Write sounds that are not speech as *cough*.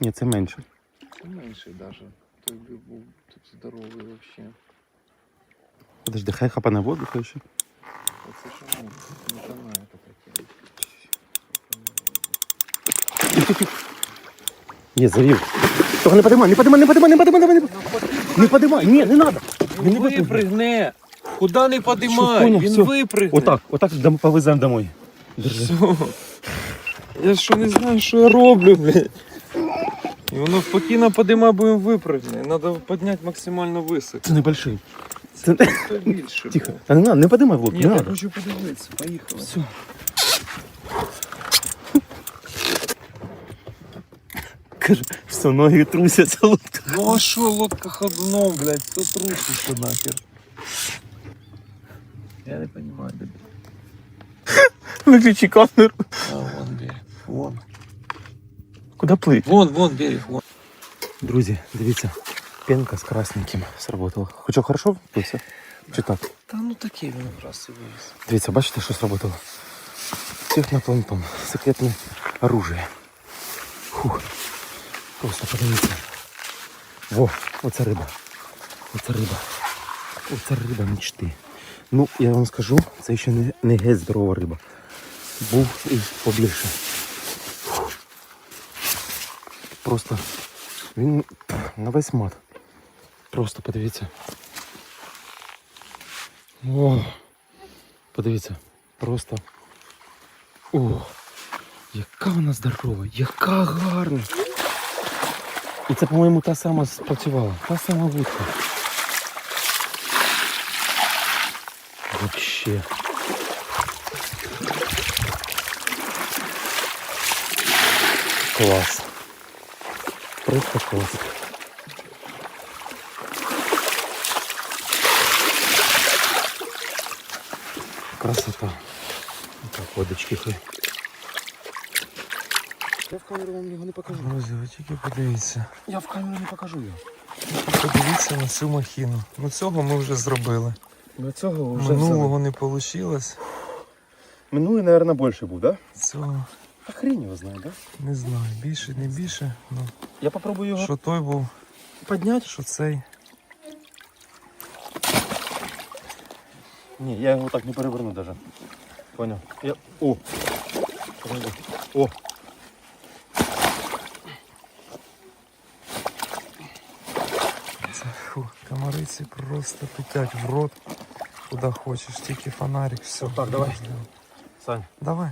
Ні, це менше. Це менший даже. Той би був тут здоровий вообще. Подожди, хай хапане воду хай ще. Оце що ну, не канає таке. Є, завів. Того не подимай, не подимай, не подимай, не подимай, не подимай. Не подимай, ні, не треба. Він не випрыгне. Випригне! Куди не Що, подимай? поняв, Він все. випригне. Отак, отак дам- повеземо домой. Держи. Все. Я що не знаю, що я роблю, блядь. І воно спокійно подима, він випригне. Треба підняти максимально високо. Це небольшой. Це це більше. *laughs* Тихо. Та не надо, не подимай в лоб, Ні, не я надо. хочу подивитися. Поїхали. Все. Каже, все, ноги трусяться. лодка. Ну а що, лодка ходуном, блядь, хто труситься нахер? Я не понимаю, де. Виключи камеру. А, вон берег. Вон. Куди плить? Вон, вон берег, вон. Друзі, дивіться, пенка з красненьким сработала. Хоча хорошо впився? Чи так? Та ну таке він якраз і вивіз. Дивіться, бачите, що сработало? Технопланктон. Секретне оружие. Фух. Просто подивіться. Во, оце риба. Оце риба. Оце риба мечти. Ну, я вам скажу, це ще не, не геть здорова риба. Був і побільше. Просто він на весь мат. Просто подивіться. О, подивіться, просто. О, яка вона здорова, яка гарна. І це, по-моєму, та сама спрацювала. Та сама вудка. Вообще. Клас. Просто клас. Красота. Так, водочки хай. Я в камеру вам його не покажу. Друзі, ви тільки подивіться. Я в камеру не покажу його. Подивіться на цю махіну. Ну цього ми вже зробили. До цього вже Минулого не вийшло. Минулий, мабуть, більше був, да? Цього А хрень його знає, да? не знаю. Більше, не більше. Ну, Я попробую його що той був, підняти. що цей. Ні, я його так не переверну даже. Понял. Я... О! Подожди. О! Це, фу, комариці просто летять в рот. Куди хочеш, тільки фонарик, все. Так, давай. Сань, Давай.